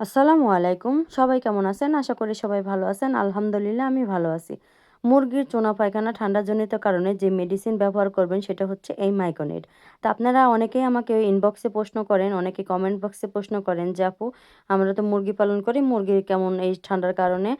আসসালামু আলাইকুম। সবাই কেমন আছেন? আশা করি সবাই ভালো আছেন। আলহামদুলিল্লাহ আমি ভালো আছি। মুরগির চোনা পায়খানা ঠান্ডাজনিত কারণে যে মেডিসিন ব্যবহার করবেন সেটা হচ্ছে এই মাইকোনেট তা আপনারা অনেকেই আমাকে ইনবক্সে প্রশ্ন করেন, অনেকে কমেন্ট বক্সে প্রশ্ন করেন, যে আপু, আমরা তো মুরগি পালন করি, মুরগির কেমন এই ঠান্ডার কারণে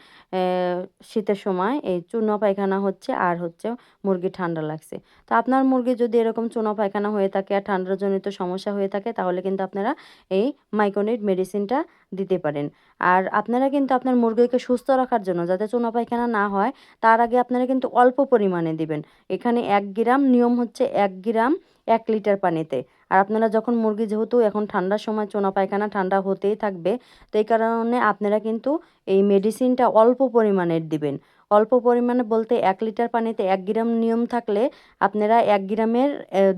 শীতের সময় এই চুনা পায়খানা হচ্ছে আর হচ্ছে মুরগি ঠান্ডা লাগছে। তো আপনার মুরগি যদি এরকম চুনা পায়খানা হয়ে থাকে আর ঠান্ডাজনিত সমস্যা হয়ে থাকে, তাহলে কিন্তু আপনারা এই মাইকোনেট মেডিসিনটা দিতে পারেন। আর আপনারা কিন্তু আপনার মুরগিকে সুস্থ রাখার জন্য, যাতে চুনা পায়খানা না হয়, তার আগে আপনারা কিন্তু অল্প পরিমাণে দিবেন। এখানে এক গ্রাম, নিয়ম হচ্ছে এক গ্রাম, এক লিটার পানিতে। আর আপনারা যখন মুরগি, যেহেতু এখন ঠান্ডার সময়, চোনা পায়খানা ঠান্ডা হতেই থাকবে, তো এই কারণে আপনারা কিন্তু এই মেডিসিনটা অল্প পরিমাণের দিবেন। অল্প পরিমাণে বলতে এক লিটার পানিতে এক গ্রাম নিয়ম থাকলে আপনারা এক গ্রামের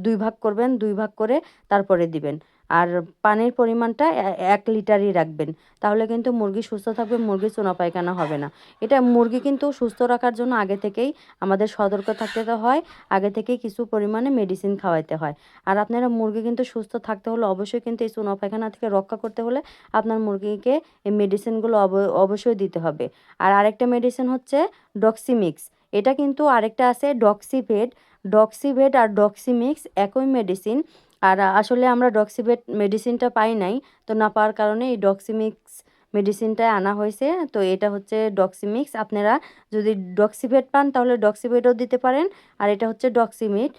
দুই ভাগ করবেন, দুই ভাগ করে তারপরে দিবেন। আর পানির পরিমাণটা এক লিটারই রাখবেন। তাহলে কিন্তু মুরগি সুস্থ থাকবে মুরগি চোনা পায়খানা হবে না। এটা মুরগি কিন্তু সুস্থ রাখার জন্য আগে থেকেই আমাদের সতর্ক থাকতে তো হয়, আগে থেকেই কিছু পরিমাণে মেডিসিন খাওয়াইতে হয়। আর আপনারা মুরগি কিন্তু সুস্থ থাকতে হলে অবশ্যই কিন্তু এই চুনা পায়খানা থেকে রক্ষা করতে হলে আপনার মুরগিকে এই মেডিসিনগুলো অবশ্যই দিতে হবে। আর আরেকটা মেডিসিন হচ্ছে ডক্সিমিক্স এটা কিন্তু আরেকটা আছে ডক্সিভেট ডক্সিভেট আর ডক্সিমিক্স একই মেডিসিন আর আসলে আমরা ডক্সিভেট মেডিসিনটা পাই নাই, তো না পাওয়ার কারণে এই ডক্সিমিক্স মেডিসিনটাই আনা হয়েছে। তো এটা হচ্ছে ডক্সিমিক্স আপনারা যদি ডক্সিভেট পান তাহলে ডক্সিভেটও দিতে পারেন, আর এটা হচ্ছে ডক্সিমিট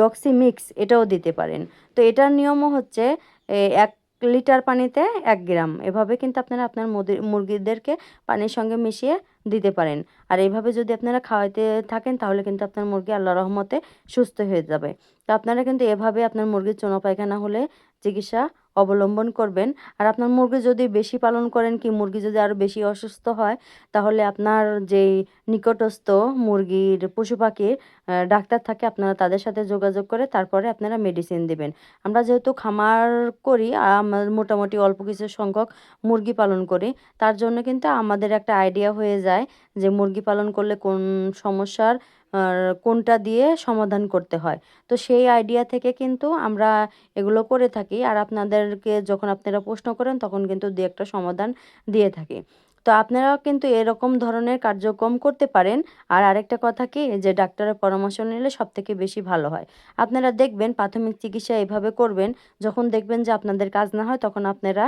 ডক্সিমিক্স এটাও দিতে পারেন। তো এটার নিয়মও হচ্ছে এক লিটার পানিতে এক গ্রাম। এভাবে কিন্তু আপনারা আপনার মুরগিদেরকে পানির সঙ্গে মিশিয়ে দিতে পারেন। আর এইভাবে যদি আপনারা খাওয়াইতে থাকেন, তাহলে কিন্তু আপনার মুরগি আল্লাহ রহমতে সুস্থ হয়ে যাবে। তো আপনারা কিন্তু এভাবে আপনার মুরগির চোনা পায়খানা হলে চিকিৎসা অবলম্বন করবেন। আর আপনার মুরগি যদি বেশি পালন করেন কি মুরগি যদি আরও বেশি অসুস্থ হয়, তাহলে আপনার যেই নিকটস্থ মুরগির পশু পাখির ডাক্তার থাকে, আপনারা তাদের সাথে যোগাযোগ করে তারপরে আপনারা মেডিসিন দেবেন। আমরা যেহেতু খামার করি আর আমার মোটামুটি অল্প কিছু সংখ্যক মুরগি পালন করি, তার জন্য কিন্তু আমাদের একটা আইডিয়া হয়ে যায় যে মুরগি পালন করলে কোন সমস্যার কোনটা দিয়ে সমাধান করতে হয়। তো সেই আইডিয়া থেকে কিন্তু আমরা এগুলো করে থাকি। আর আপনাদেরকে যখন আপনারা প্রশ্ন করেন, তখন কিন্তু দু একটা সমাধান দিয়ে থাকি। তো আপনারাও কিন্তু এরকম ধরনের কার্যক্রম করতে পারেন। আর আরেকটা কথা কি, যে ডাক্তারের পরামর্শ নিলে সব থেকে বেশি ভালো হয়। আপনারা দেখবেন প্রাথমিক চিকিৎসা এভাবে করবেন, যখন দেখবেন যে আপনাদের কাজ না হয়, তখন আপনারা,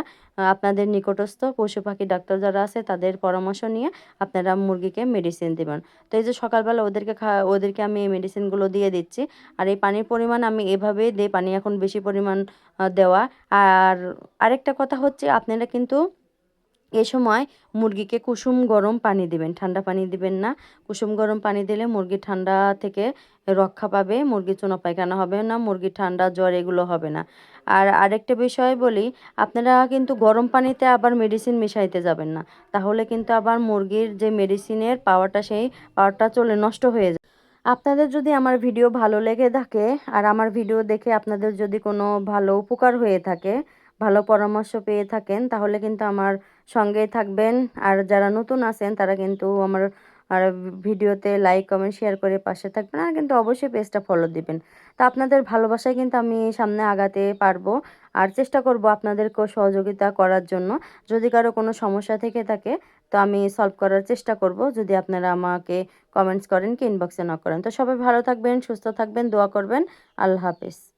আপনাদের নিকটস্থ পশু পাখি ডাক্তার যারা আছে, তাদের পরামর্শ নিয়ে আপনারা মুরগিকে মেডিসিন দেবেন। তো এই যে সকালবেলা ওদেরকে ওদেরকে আমি এই মেডিসিনগুলো দিয়ে দিচ্ছি। আর এই পানির পরিমাণ আমি এভাবেই দিই, পানি এখন বেশি পরিমাণ দেওয়া। আর আরেকটা কথা হচ্ছে, আপনারা কিন্তু এ সময় মুরগিকে কুসুম গরম পানি দিবেন, ঠান্ডা পানি দিবেন না। কুসুম গরম পানি দিলে মুরগি ঠান্ডা থেকে রক্ষা পাবে, মুরগি চুনা পায়খানা হবে না, মুরগি ঠান্ডা জ্বর এগুলো হবে না। আর আরেকটা বিষয় বলি, আপনারা কিন্তু গরম পানিতে আবার মেডিসিন মিশাইতে যাবেন না। তাহলে কিন্তু আবার মুরগির যে মেডিসিনের পাওয়ারটা সেই পাওয়ারটা চলে নষ্ট হয়ে যায়। আপনাদের যদি আমার ভিডিও ভালো লেগে থাকে, আর আমার ভিডিও দেখে আপনাদের যদি কোনো ভালো উপকার হয়ে থাকে ভালো পরামর্শ পেয়ে থাকেন, তাহলে কিন্তু আমার সঙ্গেই থাকবেন। আর যারা নতুন আছেন, তারা কিন্তু আমার, আর ভিডিওতে লাইক, কমেন্ট, শেয়ার করে পাশে থাকবেন। আর কিন্তু অবশ্যই পেজটা ফলো দিবেন। তা আপনাদের ভালোবাসায় কিন্তু আমি সামনে আগাতে পারব। আর চেষ্টা করব আপনাদেরকেও সহযোগিতা করার জন্য। যদি কারও কোনো সমস্যা থেকে থাকে, তো আমি সলভ করার চেষ্টা করব। যদি আপনারা আমাকে কমেন্টস করেন কি ইনবক্সে না করেন। তো সবাই ভালো থাকবেন, সুস্থ থাকবেন, দোয়া করবেন। আল্লাহ হাফিজ।